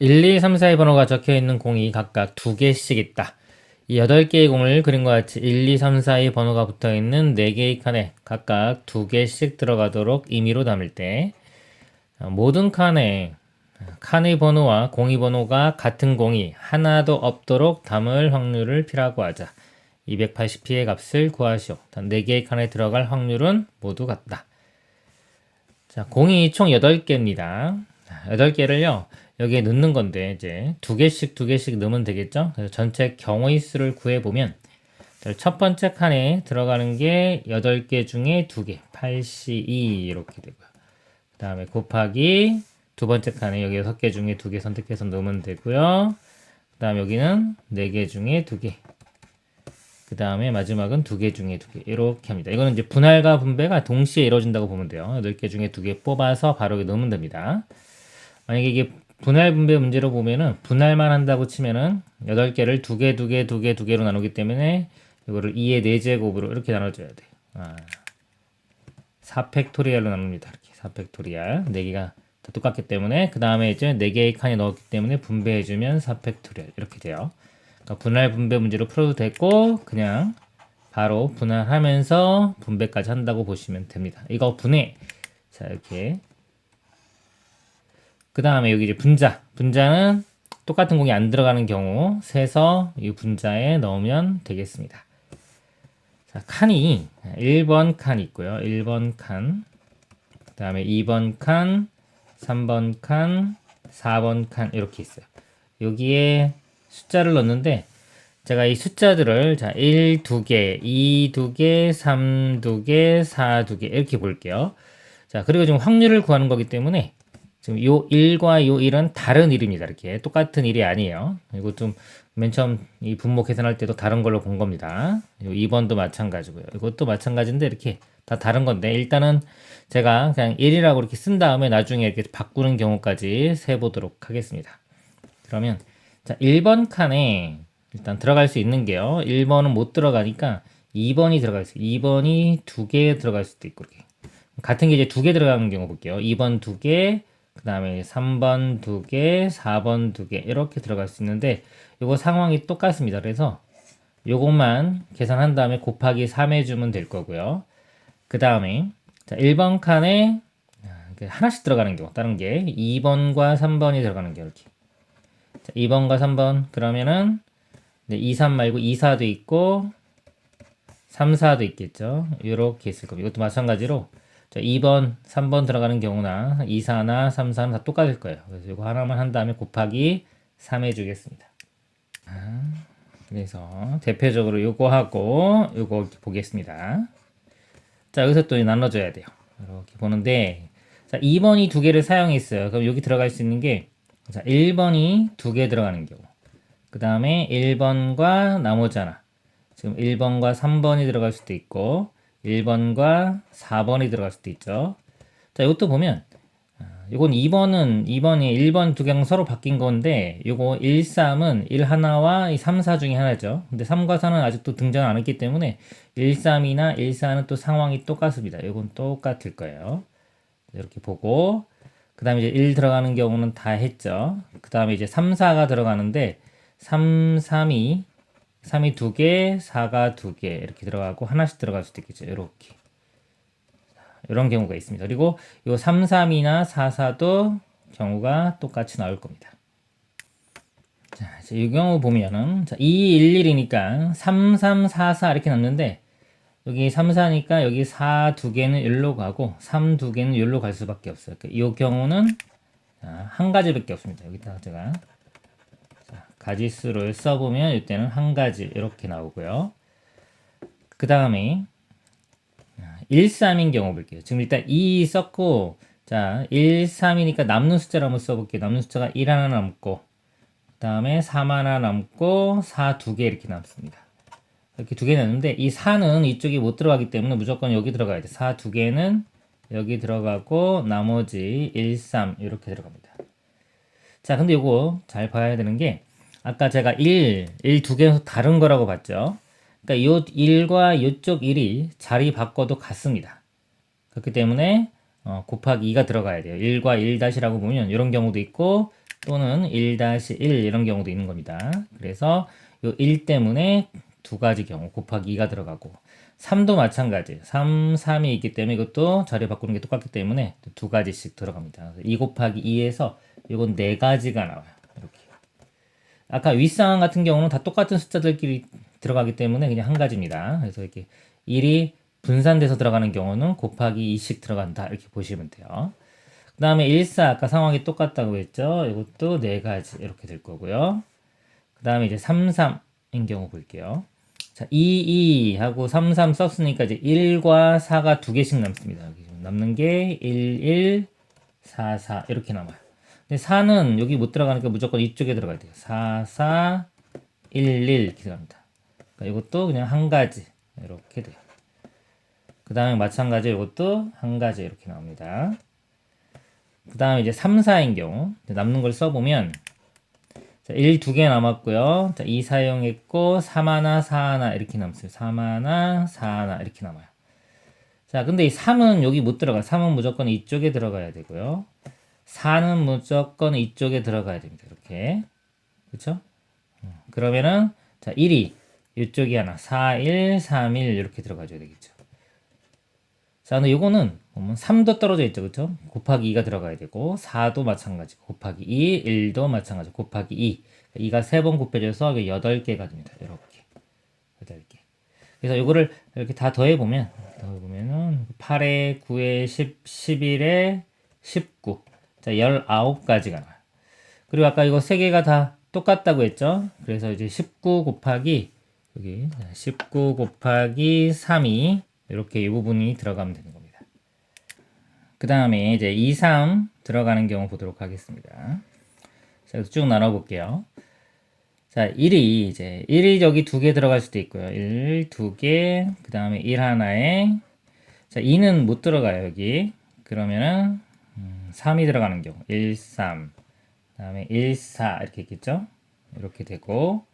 1, 2, 3, 4의 번호가 적혀 있는 공이 각각 두 개씩 있다. 이 8개의 공을 그림과 같이 1, 2, 3, 4의 번호가 붙어 있는 4개의 칸에 각각 두 개씩 들어가도록 임의로 담을 때 어, 모든 칸에 칸의 번호와 공의 번호가 같은 공이 하나도 없도록 담을 확률을 P라고 하자. 280P의 값을 구하시오. 단 4개의 칸에 들어갈 확률은 모두 같다. 자, 공이 총 8개입니다. 8개를요, 여기에 넣는 건데, 이제 두 개씩 두 개씩 넣으면 되겠죠? 그래서 전체 경우의 수를 구해보면, 첫 번째 칸에 들어가는 게 8개 중에 2개, 8C2 이렇게 되고요. 그 다음에 곱하기 두 번째 칸에 여기 6개 중에 2개 선택해서 넣으면 되고요. 그 다음 여기는 4개 중에 2개. 그 다음에 마지막은 2개 중에 2개. 이렇게 합니다. 이거는 이제 분할과 분배가 동시에 이루어진다고 보면 돼요. 8개 중에 2개 뽑아서 바로 넣으면 됩니다. 만약에 이게 분할 분배 문제로 보면은 분할만 한다고 치면은 8개를 2개, 2개, 2개, 2개로 나누기 때문에 이거를 2의 4제곱으로 이렇게 나눠줘야 돼. 아. 4팩토리얼로 나눕니다. 이렇게 4팩토리얼. 4개가 다 똑같기 때문에 그 다음에 이제 4개의 칸에 넣었기 때문에 분배해주면 4팩토리얼 이렇게 돼요. 그러니까 분할 분배 문제로 풀어도 되고 그냥 바로 분할하면서 분배까지 한다고 보시면 됩니다. 이거 분해. 자 이렇게 그 다음에 여기 이제 분자. 분자는 똑같은 공이 안 들어가는 경우 세서 이 분자에 넣으면 되겠습니다. 자, 칸이 1번 칸 있고요. 1번 칸. 그 다음에 2번 칸, 3번 칸, 4번 칸 이렇게 있어요. 여기에 숫자를 넣는데 제가 이 숫자들을 자, 1 2개, 2 2개, 3 2개, 4 2개 이렇게 볼게요. 자, 그리고 지금 확률을 구하는 거기 때문에 지금 요 1과 요 1은 다른 일입니다. 이렇게 똑같은 일이 아니에요. 이거 좀 맨 처음 이 분모 계산할 때도 다른 걸로 본 겁니다. 요 2번도 마찬가지고요. 이것도 마찬가지인데 이렇게 다 다른 건데 일단은 제가 그냥 1이라고 이렇게 쓴 다음에 나중에 이렇게 바꾸는 경우까지 세 보도록 하겠습니다. 그러면 자, 1번 칸에 일단 들어갈 수 있는 게요. 1번은 못 들어가니까 2번이 들어갈 수 있어요. 2번이 두 개 들어갈 수도 있고 이렇게. 같은 게 이제 두 개 들어가는 경우 볼게요. 2번 두 개, 그 다음에 3번 두 개, 4번 두 개, 이렇게 들어갈 수 있는데, 요거 상황이 똑같습니다. 그래서 요것만 계산한 다음에 곱하기 3 해주면 될 거고요. 그 다음에, 자, 1번 칸에 하나씩 들어가는 경우, 다른 게 2번과 3번이 들어가는 경우, 이렇게. 자, 2번과 3번, 그러면은, 네, 2, 3 말고 2, 4도 있고, 3, 4도 있겠죠. 이렇게 있을 겁니다. 이것도 마찬가지로, 자, 2번, 3번 들어가는 경우나 2, 4나 3, 4는 다 똑같을 거예요. 그래서 이거 하나만 한 다음에 곱하기 3 해주겠습니다. 아, 그래서 대표적으로 요거 하고 요거 보겠습니다. 자, 여기서 또 나눠줘야 돼요. 이렇게 보는데, 자, 2번이 두 개를 사용했어요. 그럼 여기 들어갈 수 있는 게, 자, 1번이 두 개 들어가는 경우. 그 다음에 1번과 나머지 하나. 지금 1번과 3번이 들어갈 수도 있고, 1번과 4번이 들어갈 수도 있죠. 자, 이것도 보면, 이건 2번은, 2번이 1번 두 개랑 서로 바뀐 건데, 요거 1, 3은 1 하나와 3, 4 중에 하나죠. 근데 3과 4는 아직도 등장 안 했기 때문에, 1, 3이나 1, 4는 또 상황이 똑같습니다. 이건 똑같을 거예요. 이렇게 보고, 그 다음에 이제 1 들어가는 경우는 다 했죠. 그 다음에 이제 3, 4가 들어가는데, 3, 3이 3이 두 개, 4가 두 개 이렇게 들어가고 하나씩 들어갈 수도 있겠죠. 이렇게. 이런 경우가 있습니다. 그리고 요 3, 3이나 4, 4도 경우가 똑같이 나올 겁니다. 자, 이제 이 경우 보면은 자, 2, 1, 1이니까 3, 3, 4, 4 이렇게 났는데 여기 3, 4니까 여기 4 두 개는 1로 가고 3 두 개는 1로 갈 수밖에 없어요. 이 경우는 한 가지밖에 없습니다. 여기다가 제가 가지수를 써보면 이때는 한 가지 이렇게 나오고요. 그 다음에 1, 3인 경우 볼게요. 지금 일단 2 썼고 자 1, 3이니까 남는 숫자를 한번 써볼게요. 남는 숫자가 1 하나 남고 그 다음에 3 하나 남고 4 두 개 이렇게 남습니다. 이렇게 두 개 남는데 이 4는 이쪽이 못 들어가기 때문에 무조건 여기 들어가야 돼. 4 두 개는 여기 들어가고 나머지 1, 3 이렇게 들어갑니다. 자 근데 이거 잘 봐야 되는 게 아까 제가 1, 1 두 개에서 다른 거라고 봤죠. 그러니까 요 1과 요쪽 1이 자리 바꿔도 같습니다. 그렇기 때문에 어, 곱하기 2가 들어가야 돼요. 1과 1 다시라고 보면 이런 경우도 있고 또는 1-1 이런 경우도 있는 겁니다. 그래서 요 1 때문에 두 가지 경우 곱하기 2가 들어가고 3도 마찬가지. 3, 3이 있기 때문에 이것도 자리 바꾸는 게 똑같기 때문에 두 가지씩 들어갑니다. 2 곱하기 2에서 이건 네 가지가 나와요. 아까 윗상황 같은 경우는 다 똑같은 숫자들끼리 들어가기 때문에 그냥 한 가지입니다. 그래서 이렇게 1이 분산돼서 들어가는 경우는 곱하기 2씩 들어간다. 이렇게 보시면 돼요. 그 다음에 1, 4 아까 상황이 똑같다고 했죠. 이것도 네 가지 이렇게 될 거고요. 그 다음에 이제 3, 3인 경우 볼게요. 자, 2, 2 하고 3, 3 썼으니까 이제 1과 4가 두 개씩 남습니다. 남는 게 1, 1, 4, 4 이렇게 남아요. 근데 4는 여기 못 들어가니까 무조건 이쪽에 들어가야 돼요. 4, 4, 1, 1 이렇게 들어갑니다. 그러니까 이것도 그냥 한 가지 이렇게 돼요. 그 다음에 마찬가지 이것도 한 가지 이렇게 나옵니다. 그 다음에 이제 3, 4인 경우 남는 걸 써보면 자, 1두개 남았고요. 자, 2 사용했고 3 하나, 4 하나 이렇게 남았어요. 3 하나, 4 하나 이렇게 남아요. 자, 근데 이 3은 여기 못 들어가. 3은 무조건 이쪽에 들어가야 되고요. 4는 무조건 이쪽에 들어가야 됩니다. 이렇게. 그렇죠? 그러면은 자, 1이 이쪽이 하나, 4, 1, 3, 1 이렇게 들어가줘야 되겠죠. 자, 근데 요거는 보면 3도 떨어져 있죠. 그렇죠? 곱하기 2가 들어가야 되고 4도 마찬가지. 곱하기 2, 1도 마찬가지. 곱하기 2. 2가 3번 곱해져서 8개가 됩니다. 이렇게. 8개. 그래서 요거를 이렇게 다 더해 보면 더해 보면은 8에 9에 10, 11에 19. 자, 19가지가 나와요. 그리고 아까 이거 세 개가 다 똑같다고 했죠? 그래서 이제 19 곱하기 여기 19 곱하기 3이 이렇게 이 부분이 들어가면 되는 겁니다. 그 다음에 이제 2, 3 들어가는 경우 보도록 하겠습니다. 자, 쭉 나눠볼게요. 자, 1이 이제 1이 여기 두 개 들어갈 수도 있고요. 1, 두 개, 그 다음에 1 하나에 자, 2는 못 들어가요, 여기. 그러면은 음, 3이 들어가는 경우 1, 3, 그 다음에 1, 4 이렇게 있겠죠? 이렇게 되고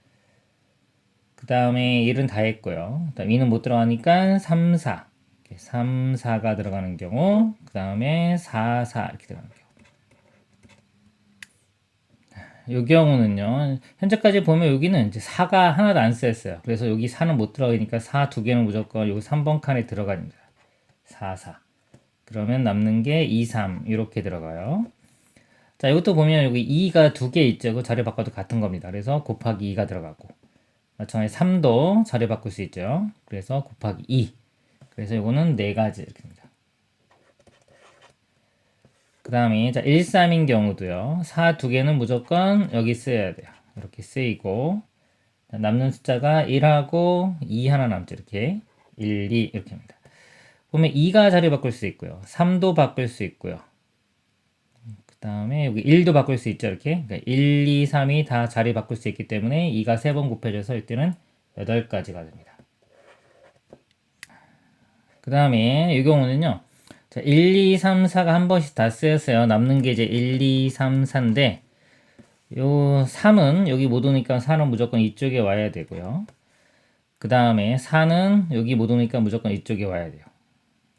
그 다음에 1은 다 했고요. 그 다음 2는 못 들어가니까 3, 4. 이렇게 3, 4가 들어가는 경우, 그 다음에 4, 4 이렇게 들어가는 경우. 이 경우는요, 현재까지 보면 여기는 이제 4가 하나도 안 쓰였어요. 그래서 여기 4는 못 들어가니까 4 두 개는 무조건 여기 3번 칸에 들어갑니다. 4, 4. 그러면 남는 게 2, 3 이렇게 들어가요. 자, 이것도 보면 여기 2가 두 개 있죠. 그 자리 바꿔도 같은 겁니다. 그래서 곱하기 2가 들어가고. 마찬가지 3도 자리 바꿀 수 있죠. 그래서 곱하기 2. 그래서 이거는 네 가지 이렇게 됩니다. 그 다음에 자 1, 3인 경우도요. 4 두 개는 무조건 여기 쓰여야 돼요. 이렇게 쓰이고 남는 숫자가 1하고 2 하나 남죠. 이렇게 1, 2 이렇게 합니다. 보면 2가 자리 바꿀 수 있고요. 3도 바꿀 수 있고요. 그 다음에 여기 1도 바꿀 수 있죠. 이렇게. 그러니까 1, 2, 3이 다 자리 바꿀 수 있기 때문에 2가 3번 곱해져서 이때는 8가지가 됩니다. 그 다음에 이 경우는요. 자, 1, 2, 3, 4가 한 번씩 다 쓰였어요. 남는 게 이제 1, 2, 3, 4인데 요 3은 여기 못 오니까 4는 무조건 이쪽에 와야 되고요. 그 다음에 4는 여기 못 오니까 무조건 이쪽에 와야 돼요.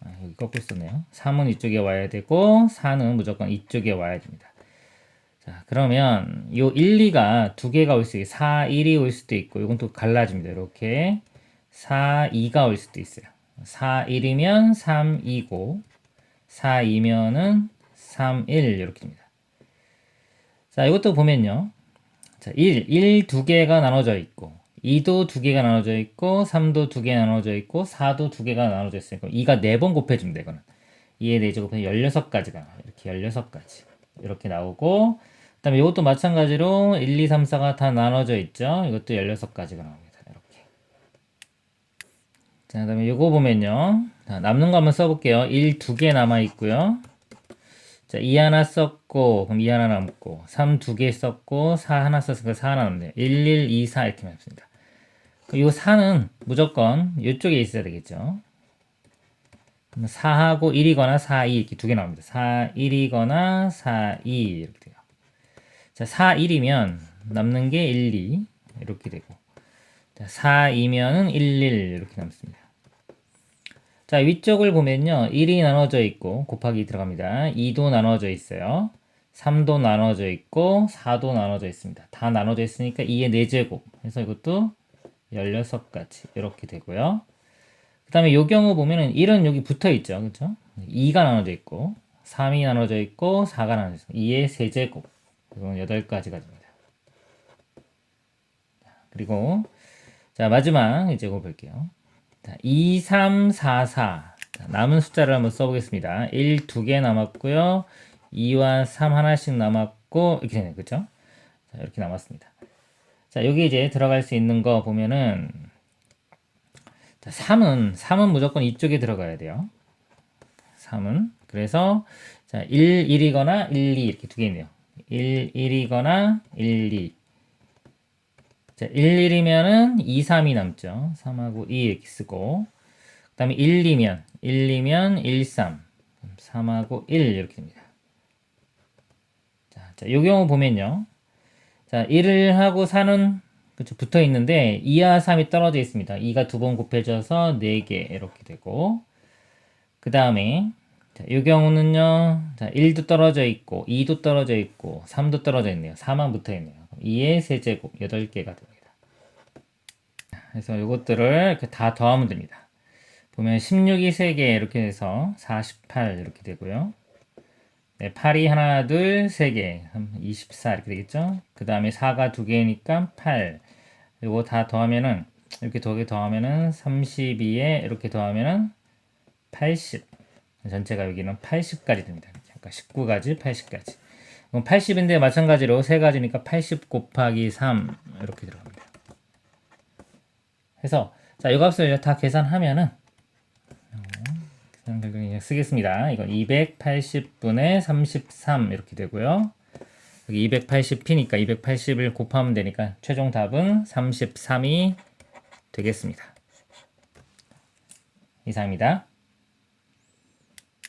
아, 여기 거꾸로 썼네요. 3은 이쪽에 와야 되고 4는 무조건 이쪽에 와야 됩니다. 자, 그러면 요 1, 2가 두 개가 올 수 있어요. 4, 1이 올 수도 있고 이건 또 갈라집니다. 이렇게 4, 2가 올 수도 있어요. 4, 1이면 3, 2고 4, 2면은 3, 1 이렇게 됩니다. 자, 이것도 보면요. 자, 1, 1 두 개가 나눠져 있고 2도 두 개가 나눠져 있고 3도 두 개 나눠져 있고 4도 두 개가 나눠져 있으니까 2가 네번 곱해집니다. 이거는 2에 4제곱 16가지가 나와요. 이렇게 16가지 이렇게 나오고 그 다음에 이것도 마찬가지로 1, 2, 3, 4가 다 나눠져 있죠. 이것도 16가지가 나옵니다. 이렇게 자, 그 다음에 이거 보면요. 자, 남는 거 한번 써 볼게요. 1 두 개 남아 있고요. 자, 2 하나 썼고, 그럼 2 하나 남고, 3 두 개 썼고, 4 하나 썼으니까 4 하나 남네요. 1, 1, 2, 4 이렇게 남습니다. 이 4는 무조건 이쪽에 있어야 되겠죠. 4하고 1이거나 4, 2 이렇게 두 개 나옵니다. 4, 1이거나 4, 2 이렇게 돼요. 자, 4, 1이면 남는 게 1, 2 이렇게 되고 자, 4, 2면은 1, 1 이렇게 남습니다. 자, 위쪽을 보면요. 1이 나눠져 있고 곱하기 들어갑니다. 2도 나눠져 있어요. 3도 나눠져 있고 4도 나눠져 있습니다. 다 나눠져 있으니까 2의 4제곱 해서 이것도 16가지 이렇게 되고요. 그 다음에 요 경우 보면은 1은 여기 붙어 있죠. 그렇죠? 2가 나눠져 있고 3이 나눠져 있고 4가 나눠져 있고 2의 세제곱 이건 8가지가 됩니다. 자, 그리고 자 마지막 이제 이거 볼게요. 자, 2, 3, 4, 4 자, 남은 숫자를 한번 써보겠습니다. 1두개 남았고요. 2와 3 하나씩 남았고 이렇게 되네요. 그렇죠? 자, 이렇게 남았습니다. 자, 여기 이제 들어갈 수 있는 거 보면은 자, 3은 3은 무조건 이쪽에 들어가야 돼요. 3은 그래서 자, 1 1이거나 1 2 이렇게 두 개 있네요. 1 1이거나 1 2 자, 1 1이면은 2 3이 남죠. 3하고 2 이렇게 쓰고 그다음에 1 2면 1 2면 1 3 3하고 1 이렇게 됩니다. 자, 자, 요 경우 보면요. 자, 1을 하고 4는 그쵸, 붙어 있는데 2와 3이 떨어져 있습니다. 2가 두 번 곱해져서 4개 이렇게 되고 그 다음에 자, 이 경우는요. 자, 1도 떨어져 있고 2도 떨어져 있고 3도 떨어져 있네요. 4만 붙어 있네요. 2의 세제곱 8개가 됩니다. 그래서 이것들을 다 더하면 됩니다. 보면 16이 3개 이렇게 해서 48 이렇게 되고요. 네, 8이 하나, 둘, 세 개, 24 이렇게 되겠죠? 그 다음에 4가 두 개니까 8. 이거 다 더하면은, 이렇게 두 개 더하면은 32에 이렇게 더하면은 80. 전체가 여기는 80까지 됩니다. 그러니까 19가지, 80까지. 그럼 80인데 마찬가지로 세 가지니까 80 곱하기 3 이렇게 들어갑니다. 해서 자, 이 값을 다 계산하면은 그냥 쓰겠습니다. 이건 280분의 33 이렇게 되고요. 여기 280p니까 280을 곱하면 되니까 최종 답은 33이 되겠습니다. 이상입니다.